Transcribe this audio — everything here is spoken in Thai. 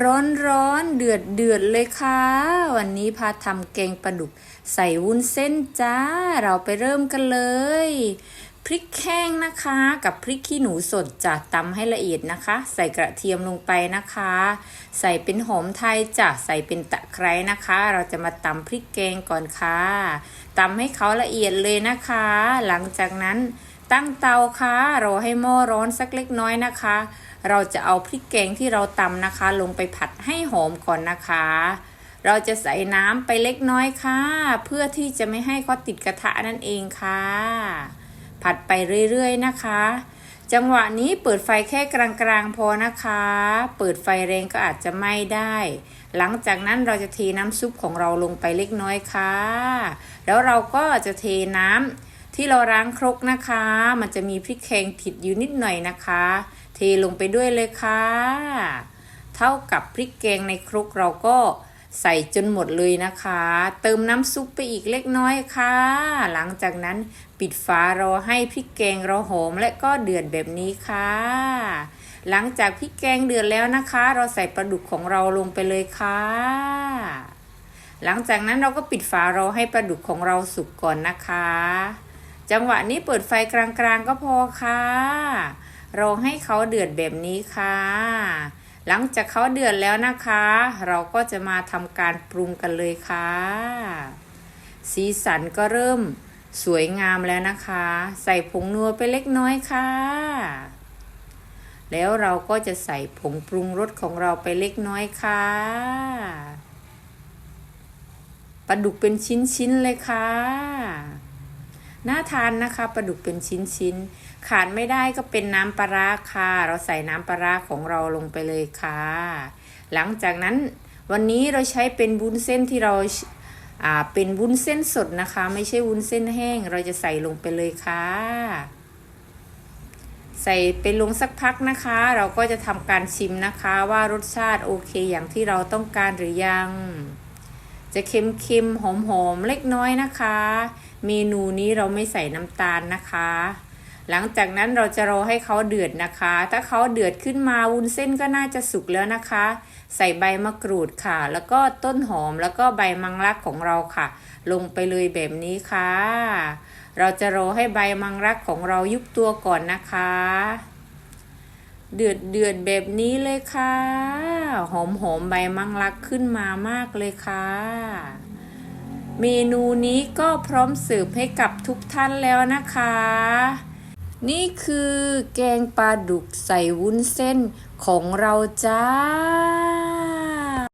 ร้อนร้อนเดือดเดือดเลยค่ะ วันนี้พาทำแกงปลาดุก ใส่วุ้นเส้นจ้า เราไปเริ่มกันเลย พริกแห้งนะคะ กับพริกขี้หนูสดจะตำให้ละเอียดนะคะ ใส่กระเทียมลงไปนะคะ ใส่เป็นหอมไทยจ้ะใส่เป็นตะไคร้นะคะ เราจะมาตำพริกแกงก่อนค่ะตำให้เขาละเอียดเลยนะคะ หลังจากนั้นตั้งเตาค่ะรอให้หม้อร้อนสักเล็กน้อยนะคะ เราจะเอาพริกแกงที่เราตำนะคะ ลงไปผัดให้หอมก่อนนะคะ เราจะใส่น้ำไปเล็กน้อยค่ะ เพื่อที่จะไม่ให้เขาติดกระทะนั่นเองค่ะ ผัดไปเรื่อยๆนะคะ จังหวะนี้เปิดไฟแค่กลางๆพอนะคะ เปิดไฟแรงก็อาจจะไหม้ได้ หลังจากนั้นเราจะเทน้ำซุปของเราลงไปเล็กน้อยค่ะ แล้วเราก็จะเทน้ำ ที่เราล้างครกนะคะ มันจะมีพริกแกงติดอยู่นิดหน่อยนะคะ เทลงไปด้วยเลยค่ะ เท่ากับพริกแกงในครกเราก็ใส่จนหมดเลยนะคะ เติมน้ำซุปไปอีกเล็กน้อยค่ะ หลังจากนั้นปิดฝารอให้พริกแกงเราหอมและก็เดือดแบบนี้ค่ะ หลังจากพริกแกงเดือดแล้วนะคะ เราใส่ปลาดุกของเราลงไปเลยค่ะ หลังจากนั้นเราก็ปิดฝารอให้ปลาดุกของเราสุกก่อนนะคะ จังหวะนี้เปิดไฟกลางๆก็พอค่ะ รอให้เขาเดือดแบบนี้ค่ะ หลังจากเขาเดือดแล้วนะคะ เราก็จะมาทำการปรุงกันเลยค่ะ สีสันก็เริ่มสวยงามแล้วนะคะ ใส่ผงนัวไปเล็กน้อยค่ะ แล้วเราก็จะใส่ผงปรุงรสของเราไปเล็กน้อยค่ะปลาดุกเป็นชิ้นๆเลยค่ะ น่าทานนะคะปลาดุกเป็นชิ้นๆ ขาดไม่ได้ก็เป็นน้ำปลาร้าค่ะ เราใส่น้ำปลาร้าของเราลงไปเลยค่ะ หลังจากนั้นวันนี้เราใช้เป็นวุ้นเส้นที่เราอ่าเป็นวุ้นเส้นสดนะคะ ไม่ใช่วุ้นเส้นแห้ง เราจะใส่ลงไปเลยค่ะ ใส่ไปลงสักพักนะคะ เราก็จะทำการชิมนะคะว่ารสชาติโอเคอย่างที่เราต้องการหรือยัง จะเค็มๆ หอมๆ เล็กน้อยนะคะ เมนูนี้เราไม่ใส่น้ำตาลนะคะ หลังจากนั้นเราจะรอให้เขาเดือดนะคะ ถ้าเขาเดือดขึ้นมาวุ้นเส้นก็น่าจะสุกแล้วนะคะ ใส่ใบมะกรูดค่ะ แล้วก็ต้นหอมแล้วก็ใบมังลักของเราค่ะ ลงไปเลยแบบนี้ค่ะ เราจะรอให้ใบมังลักของเรายุบตัวก่อนนะคะ เดือดเดือดแบบนี้เลยค่ะ หอมหอมใบมังลักขึ้นมามากเลยค่ะ เมนูนี้ก็พร้อมเสิร์ฟให้กับทุกท่านแล้วนะคะ นี่คือแกงปลาดุกใส่วุ้นเส้นของเราจ้า